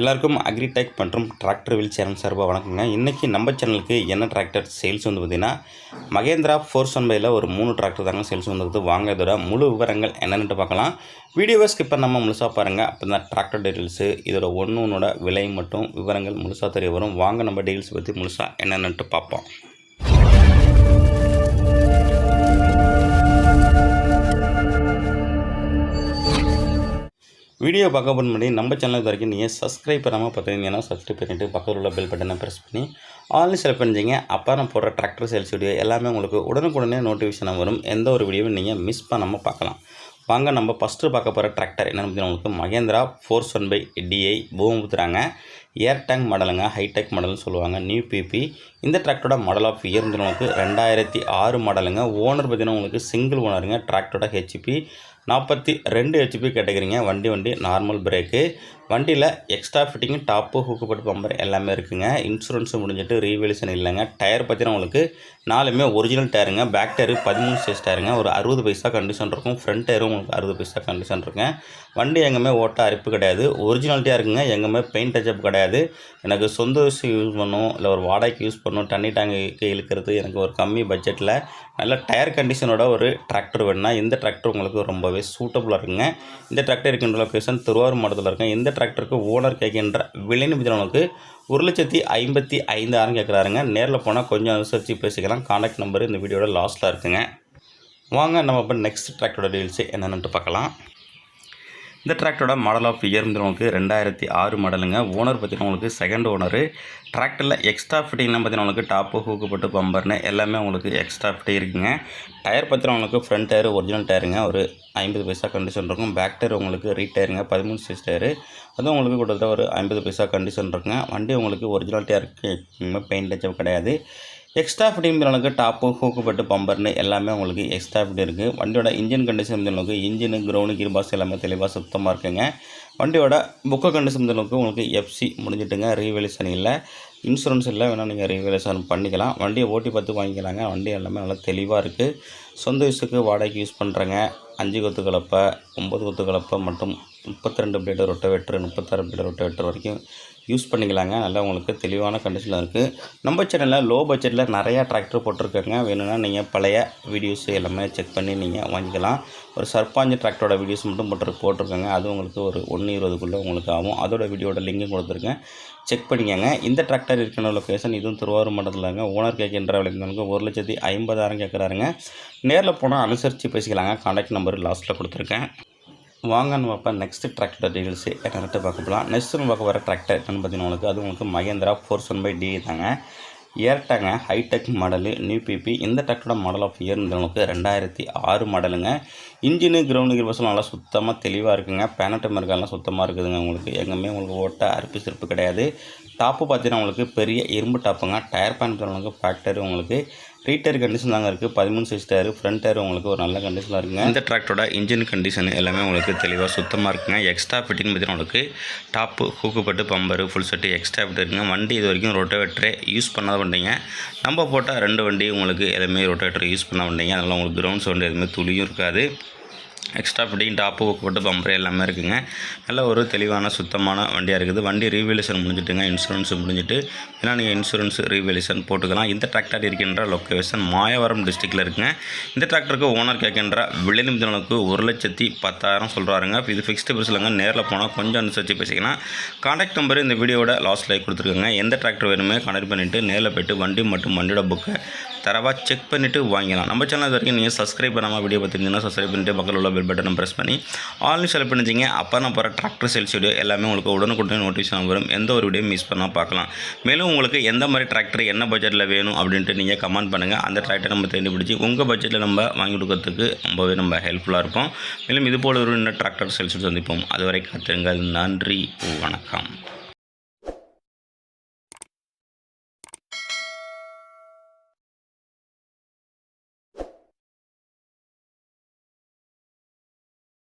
எல்லாருக்கும் அக்ரிடெக் மற்றும் tractor will channel சார்பாக வணக்கங்க. இன்றைக்கி நம்ம சேனலுக்கு என்ன டிராக்டர் சேல்ஸ் வந்து பார்த்திங்கன்னா மகேந்திரா ஃபோர் ஒன் பையில் ஒரு மூணு டிராக்டர் தாங்க சேல்ஸ் வந்துருக்குது வாங்க இதோட முழு விவரங்கள் என்னென்னு பார்க்கலாம். வீடியோவை ஸ்கிப் பண்ணாமல் முழுசாக பாருங்கள் அப்போ தான் டிராக்டர் டீட்டெயில்ஸு இதோட ஒன்று ஒன்றோட விலை மட்டும் விவரங்கள் முழுசாக தெரிய வரும். வாங்க நம்ம டீட்டெயில்ஸ் பற்றி முழுசாக என்னென்னுட்டு பார்ப்போம். வீடியோ பார்க்க போன முன்னாடி நம்ம சேனல் இது வரைக்கும் நீங்கள் சப்ஸ்கிரைப் பண்ணாமல் பார்த்துருந்தீங்கன்னா சப்ஸ்கிரைப் பண்ணிவிட்டு பக்கத்தில் உள்ள பெல் பட்டனை ப்ரெஸ் பண்ணி ஆன்லைன் செலக்ட் பண்ணிச்சிங்க அப்போ நான் போடுற டிராக்டர் சேல்ஸ் வீடியோ எல்லாமே உங்களுக்கு உடனுக்குடனே நோட்டிஃபிகேஷன் வரும். எந்த ஒரு வீடியோவும் நீங்கள் மிஸ் பண்ணாமல் பார்க்கலாம். வாங்க நம்ம ஃபஸ்ட்டு பார்க்க போகிற டிராக்டர் என்னென்னு பார்த்தீங்கன்னா உங்களுக்கு Mahindra four one five DI பூமுத்துறாங்க air tank மாடலுங்க ஹைடெக் மாடல்னு சொல்லுவாங்க. நியூ பிபி இந்த டிராக்டரோட மாடல் ஆஃப் இயர் உங்களுக்கு ரெண்டாயிரத்தி ஆறு மாடலுங்க ஓனர் பார்த்தீங்கன்னா உங்களுக்கு சிங்கிள் ஓனருங்க டிராக்டரோட ஹெச்பி நாற்பத்தி ரெண்டு ஹெச்பி கேட்டகரிங்க வண்டி வண்டி நார்மல் பிரேக்கு வண்டியில் எக்ஸ்ட்ரா ஃபிட்டிங்கு டாப்பு ஹூக்கப்பட்டு பம்பர் எல்லாமே இருக்குங்க. இன்சூரன்ஸும் முடிஞ்சிட்டு ரீவேலியூஷன் இல்லைங்க. டயர் பார்த்தீங்கன்னா உங்களுக்கு நாலுமே ஒரிஜினல் டயருங்க பேக் டயரு பதிமூணு சைஸ் டயருங்க ஒரு அறுபது பைசா கண்டிஷன் இருக்கும். ஃப்ரண்ட் டயரும் உங்களுக்கு அறுபது பைசா கண்டிஷன் இருக்குங்க. வண்டி எங்கேயுமே ஓட்ட அரிப்பு கிடையாது. ஒரிஜினாலிட்டியாக இருக்குங்க. எங்கேயுமே பெயிண்ட் டச்சப் கிடையாது. எனக்கு சொந்த விஷயம் யூஸ் பண்ணும். இல்லை ஒரு வாடகைக்கு யூஸ் பண்ணும். தண்ணி டேங்கு இழுக்கிறது. எனக்கு ஒரு கம்மி பட்ஜெட்டில் நல்ல டயர் கண்டிஷனோட ஒரு டிராக்டர் வேணுன்னா இந்த டிராக்டர் உங்களுக்கு ரொம்பவே சூட்டபுளாக இருக்குங்க. இந்த டிராக்டர் இருக்கின்ற லொக்கேஷன் திருவாரூர் மாவட்டத்தில் இருக்குங்க இந்த டிராக்டருக்கு ஓனர் கேட்கின்ற விலைன்னு பார்த்தீங்கன்னா ஒரு லட்சத்தி ஐம்பத்தி ஐந்தாயிரம் கேட்குறாருங்க. நேரில் போனால் கொஞ்சம் அனுசரித்து பேசிக்கலாம். காண்டாக்ட் நம்பர் இந்த வீடியோட லாஸ்ட்டில் இருக்குங்க. வாங்க நம்ம இப்போ நெக்ஸ்ட் டிராக்டரோட டீல்ஸு என்னென்னுட்டு பார்க்கலாம். இந்த டிராக்டரோட மாடல் ஆஃப் இயர் வந்து உங்களுக்கு ரெண்டாயிரத்தி ஆறு மாடலுங்க ஓனர் பார்த்தீங்கன்னா உங்களுக்கு செகண்ட் ஓனர் டிராக்டரில் எக்ஸ்ட்ரா ஃபிட்டிங்லாம் பார்த்தீங்கன்னா உங்களுக்கு டாப்பு ஹூக்குப்பட்டு பம்பர்னு எல்லாமே உங்களுக்கு எக்ஸ்ட்ரா ஃபிட்டிங் இருக்குங்க. டயர் பார்த்தீங்கன்னா உங்களுக்கு ஃப்ரண்ட் டயர் ஒரிஜினல் டயருங்க ஒரு ஐம்பது பைசா கண்டிஷன் இருக்கும். பேக் டயர் உங்களுக்கு ரீடயருங்க பதிமூணு சைஸ் டயரு அதுவும் உங்களுக்கு கிட்டத்தட்ட ஒரு ஐம்பது பைசா கண்டிஷன் இருக்குங்க. வண்டி உங்களுக்கு original tyre paint touch up கிடையாது. எக்ஸ்ட்ரா ஃபிட்டிங் அளவுக்கு டாப்பு ஹூக்குப்பட்டு பம்பர்னு எல்லாமே உங்களுக்கு எக்ஸ்ட்ரா ஃபிட் இருக்குது வண்டியோட இன்ஜின் கண்டிஷன் அளவுக்கு இன்ஜினு கிரௌண்டு கிருபாஸ் எல்லாமே தெளிவாக சுத்தமாக இருக்குங்க. வண்டியோட புக்கை கண்டிஷன் அளவுக்கு உங்களுக்கு எஃப்சி முடிஞ்சிட்டுங்க. ரீவேலேஷன் இல்லை. இன்சூரன்ஸ் இல்லை. வேணால் நீங்கள் ரீவேலேஷன் பண்ணிக்கலாம். வண்டியை ஓட்டி பார்த்து வாங்கிக்கலாங்க. வண்டி எல்லாமே நல்லா தெளிவாக இருக்குது சொந்த யூஸுக்கு வாடகைக்கு யூஸ் பண்ணுறேங்க அஞ்சு கொத்து கலப்பை ஒம்பது கொத்து கலப்பை மற்றும் முப்பத்தி ரெண்டு பிளேடு ரொட்டவேட்டர் முப்பத்தாறு பிளேடு ரொட்டவேட்டர் வரைக்கும் யூஸ் பண்ணிக்கலாங்க. நல்லா உங்களுக்கு தெளிவான கண்டிஷனில் இருக்குது நம்ம சேனலில் லோ பட்ஜெட்டில் நிறையா டிராக்டர் போட்டிருக்கேங்க. வேணும்னா நீங்கள் பழைய வீடியோஸ் எல்லாமே செக் பண்ணி நீங்கள் வாங்கிக்கலாம். ஒரு சர்பாஞ்சு டிராக்டரோட வீடியோஸ் மட்டும் போட்டு போட்டிருக்கேங்க. அது உங்களுக்கு ஒரு ஒன்று இருபதுக்குள்ளே உங்களுக்கு ஆகும். அதோட வீடியோட லிங்கும் கொடுத்துருக்கேன். செக் பண்ணிக்கோங்க. இந்த டிராக்டர் இருக்கிற லொக்கேஷன் இதுவும் திருவாரூர் மண்டலத்தில்ங்க ஓனர் கேட்கின்ற விலைக்கு ஒரு லட்சத்தி ஐம்பதாயிரம் கேட்குறாருங்க நேரில் போனால் அனுசரித்து பேசிக்கலாங்க. கான்டாக்ட் நம்பர் லாஸ்ட்டில் கொடுத்துருக்கேன். வாங்க நம்ம நெக்ஸ்ட்டு டிராக்டர் டீட்டெயில்ஸு என்னென்னு பார்க்க போகலாம் நெக்ஸ்ட் நம்ம பார்க்க வர டிராக்டர் என்னென்னு பார்த்தீங்கன்னா உங்களுக்கு அது உங்களுக்கு Mahindra four one five DI தாங்க. ஏர்டாங்க ஹைடெக் மாடலு நியூ பிபி இந்த டிராக்டரோட மாடல் ஆஃப் இயர் உங்களுக்கு ரெண்டாயிரத்தி ஆறு மாடலுங்க இன்ஜினு கிரவுண்டு கிரபஸும் நல்லா சுத்தமாக தெளிவாக இருக்குங்க. பேனட்டு மருக்கெல்லாம் சுத்தமாக இருக்குதுங்க உங்களுக்கு. எங்கேயுமே உங்களுக்கு ஓட்ட அரிப்பு சிறப்பு கிடையாது. டாப்பு பார்த்தீங்கன்னா உங்களுக்கு பெரிய இரும்பு டாப்புங்க டயர் பேன் உங்களுக்கு ஃபேக்டரி உங்களுக்கு ரீட்டர் கண்டிஷன் தாங்க இருக்குது பதிமூணு சைஸ் டயர் ஃப்ரண்ட் டயர் உங்களுக்கு ஒரு நல்ல கண்டிஷனாக இருக்குங்க. இந்த டிராக்டரோட இன்ஜின் கண்டிஷன் எல்லாமே உங்களுக்கு தெளிவாக சுத்தமாக இருக்குங்க. எக்ஸ்ட்ரா ஃபிட்டிங் பார்த்தீங்கன்னா உங்களுக்கு top ஹூக்குப்பட்டு bumper full set extra fit இருக்குங்க. வண்டி இது வரைக்கும் ரொட்டவேட்டரே யூஸ் பண்ணாத வண்டிங்க. நம்ம போட்டால் ரெண்டு வண்டி உங்களுக்கு எதுவுமே ரொட்டவேட்டர் யூஸ் பண்ண வண்டிங்க. அதனால் உங்களுக்கு கிரவுண்ட்ஸ் வண்டி எதுவுமே துளியும் இருக்காது. எக்ஸ்ட்ரா ஃபிட்டிங் டாப்பு போட்டு பம்பர் எல்லாமே இருக்குங்க. நல்ல ஒரு தெளிவான சுத்தமான வண்டியாக இருக்குது. வண்டி ரீவேலேஷன் முடிஞ்சிட்டுங்க. இன்சூரன்ஸ் முடிஞ்சிட்டு ஏன்னா நீங்கள் இன்சூரன்ஸ் ரீவேலேஷன் போட்டுக்கலாம். இந்த டிராக்டர் இருக்கின்ற லொக்கேஷன் மாயவரம் டிஸ்ட்ரிக்டில் இருக்குங்க. இந்த டிராக்டருக்கு ஓனர் கேட்கின்ற விலை ஒரு லட்சத்தி பத்தாயிரம் சொல்கிறாருங்க இது ஃபிக்ஸ்டு பிரிஸ்லங்க நேரில் போனால் கொஞ்சம் அனுசரித்து பேசிக்கலாம். காண்டாக்ட் நம்பர் இந்த வீடியோட லைக் கொடுத்துருக்கோங்க. எந்த டிராக்டர் வேணுமே கனெக்ட் பண்ணிவிட்டு நேரில் போய்ட்டு வண்டி மற்றும் வண்டியோட புக்கை தரவாக செக் பண்ணிவிட்டு வாங்கிக்கலாம் நம்ம சேனல் வரைக்கும் நீங்கள் சப்ஸ்கிரைப் பண்ணாமல் வீடியோ பார்த்துருந்தீங்கன்னா சப்ஸ்கிரைப் பண்ணிட்டு பக்கத்தில் உள்ள பெல் பட்டனை ப்ரெஸ் பண்ணி ஆன்லைன் செலக்ட் பண்ணிச்சிங்க அப்போ நான் போகிற டிராக்டர் சேல்ஸ் வீடியோ எல்லாமே உங்களுக்கு உடனுக்குடனே நோட்டிஃபிகேஷன் வரும். எந்த ஒரு வீடியோ மிஸ் பண்ணால் பார்க்கலாம். மேலும் உங்களுக்கு எந்த மாதிரி டிராக்டர் என்ன பட்ஜெட்டில் வேணும் அப்படின்ட்டு நீங்கள் கமெண்ட் பண்ணுங்கள் அந்த டிராக்டர் நம்ம தேடி பிடிச்சி உங்கள் பட்ஜெட்டில் நம்ம வாங்கி கொடுக்கறதுக்கு ரொம்பவே நம்ம ஹெல்ப்ஃபுல்லாக இருக்கும் மேலும் இது போல ஒரு இன்னும் டிராக்டர் சேல்ஸ் சந்திப்போம். அதுவரை காத்திருங்கள். நன்றி. வணக்கம்.